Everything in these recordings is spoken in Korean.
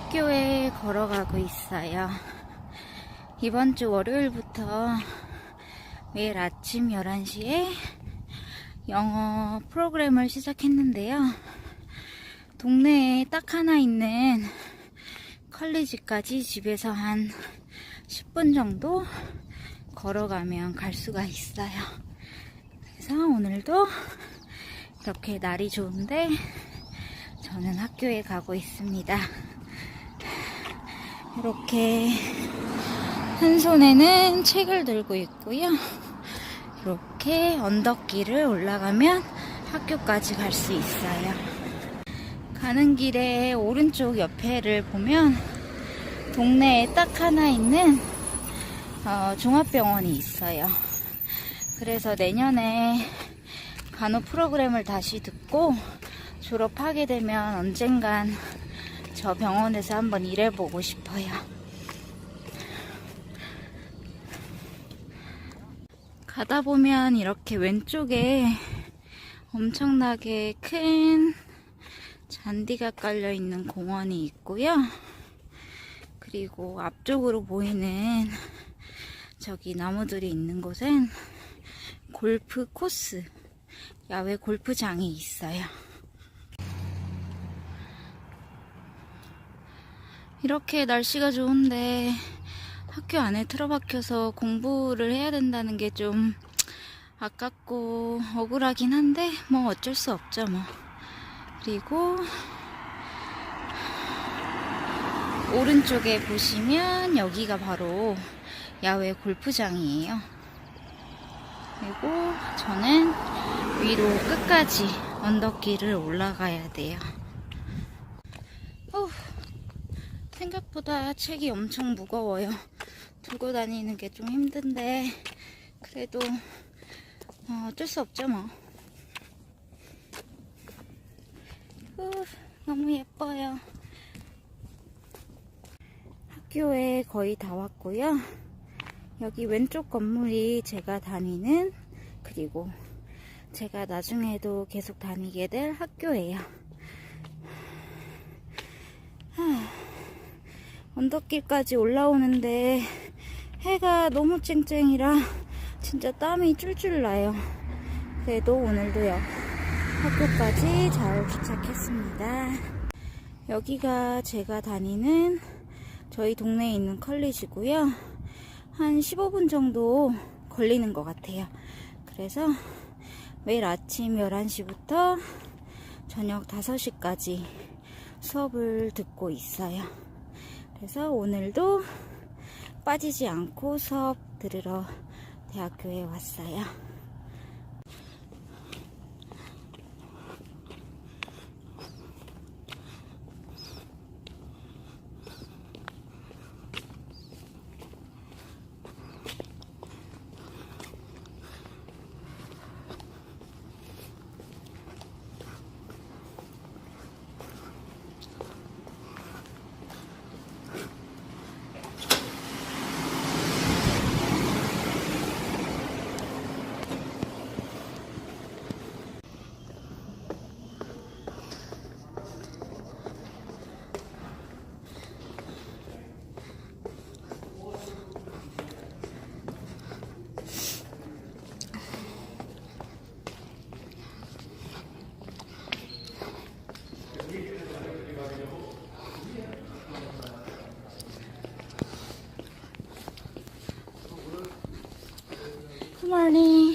학교에 걸어가고 있어요. 이번 주 월요일부터 매일 아침 11시에 영어 프로그램을 시작했는데요. 동네에 딱 하나 있는 컬리지까지 집에서 한 10분 정도 걸어가면 갈 수가 있어요. 그래서 오늘도 이렇게 날이 좋은데 저는 학교에 가고 있습니다. 이렇게 한 손에는 책을 들고 있고요. 이렇게 언덕길을 올라가면 학교까지 갈 수 있어요. 가는 길에 오른쪽 옆에를 보면 동네에 딱 하나 있는 어, 종합병원이 있어요. 그래서 내년에 간호 프로그램을 다시 듣고 졸업하게 되면 언젠간 저 병원에서 한번 일해보고 싶어요. 가다 보면 이렇게 왼쪽에 엄청나게 큰 잔디가 깔려 있는 공원이 있고요. 그리고 앞쪽으로 보이는 저기 나무들이 있는 곳엔 골프 코스, 야외 골프장이 있어요. 이렇게 날씨가 좋은데 학교 안에 틀어박혀서 공부를 해야 된다는 게 좀 아깝고 억울하긴 한데 뭐 어쩔 수 없죠 뭐. 그리고 오른쪽에 보시면 여기가 바로 야외 골프장이에요. 그리고 저는 위로 끝까지 언덕길을 올라가야 돼요. 어, 생각보다 책이 엄청 무거워요. 들고 다니는 게 좀 힘든데 그래도 어, 어쩔 수 없죠 뭐. 후, 너무 예뻐요. 학교에 거의 다 왔고요. 여기 왼쪽 건물이 제가 다니는 그리고 제가 나중에도 계속 다니게 될 학교예요. 하, 언덕길까지 올라오는데 해가 너무 쨍쨍이라 진짜 땀이 쫄쫄 나요. 그래도 오늘도요. 학교까지 잘 도착했습니다. 여기가 제가 다니는 저희 동네에 있는 컬리지고요. 한 15분 정도 걸리는 것 같아요. 그래서 매일 아침 11시부터 저녁 5시까지 수업을 듣고 있어요. 그래서 오늘도 빠지지 않고 수업 들으러 대학교에 왔어요. morning.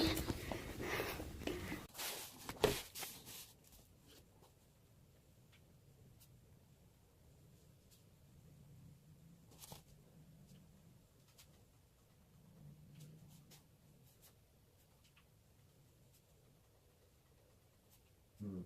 Mm.